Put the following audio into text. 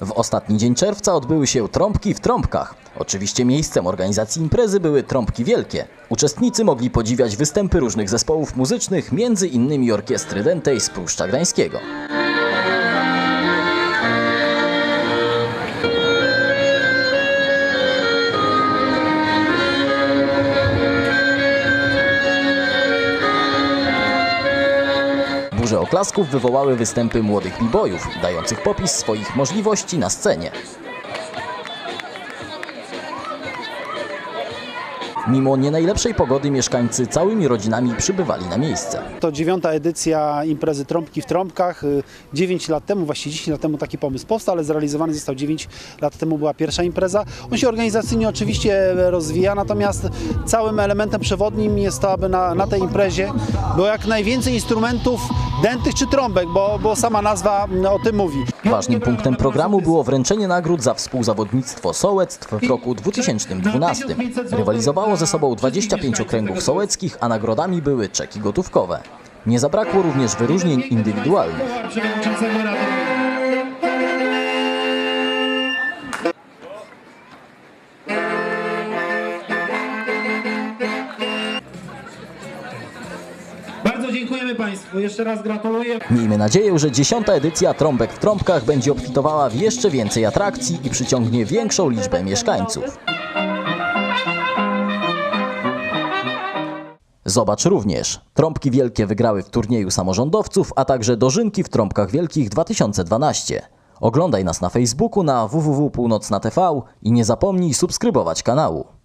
W ostatni dzień czerwca odbyły się trąbki w trąbkach. Oczywiście miejscem organizacji imprezy były trąbki wielkie. Uczestnicy mogli podziwiać występy różnych zespołów muzycznych, między innymi orkiestry Dentej z Pruszcza Gdańskiego. Burze oklasków wywołały występy młodych b-boyów, dających popis swoich możliwości na scenie. Mimo nie najlepszej pogody mieszkańcy całymi rodzinami przybywali na miejsce. To dziewiąta edycja imprezy Trąbki w Trąbkach. 9 lat temu, właściwie 10 lat temu taki pomysł powstał, ale zrealizowany został 9 lat temu była pierwsza impreza. On się organizacyjnie oczywiście rozwija, natomiast całym elementem przewodnim jest to, aby na, na tej imprezie było jak najwięcej instrumentów dętych czy trąbek, bo, bo sama nazwa mm, o tym mówi. Ważnym punktem programu było wręczenie nagród za współzawodnictwo sołectw w roku 2012. Rywalizowało ze sobą 25 okręgów sołeckich, a nagrodami były czeki gotówkowe. Nie zabrakło również wyróżnień indywidualnych. Dziękujemy Państwu. Jeszcze raz gratuluję. Miejmy nadzieję, że dziesiąta edycja Trąbek w Trąbkach będzie obfitowała w jeszcze więcej atrakcji i przyciągnie większą liczbę mieszkańców. Zobacz również. Trąbki Wielkie wygrały w turnieju samorządowców, a także dożynki w Trąbkach Wielkich 2012. Oglądaj nas na Facebooku na www.północna.tv i nie zapomnij subskrybować kanału.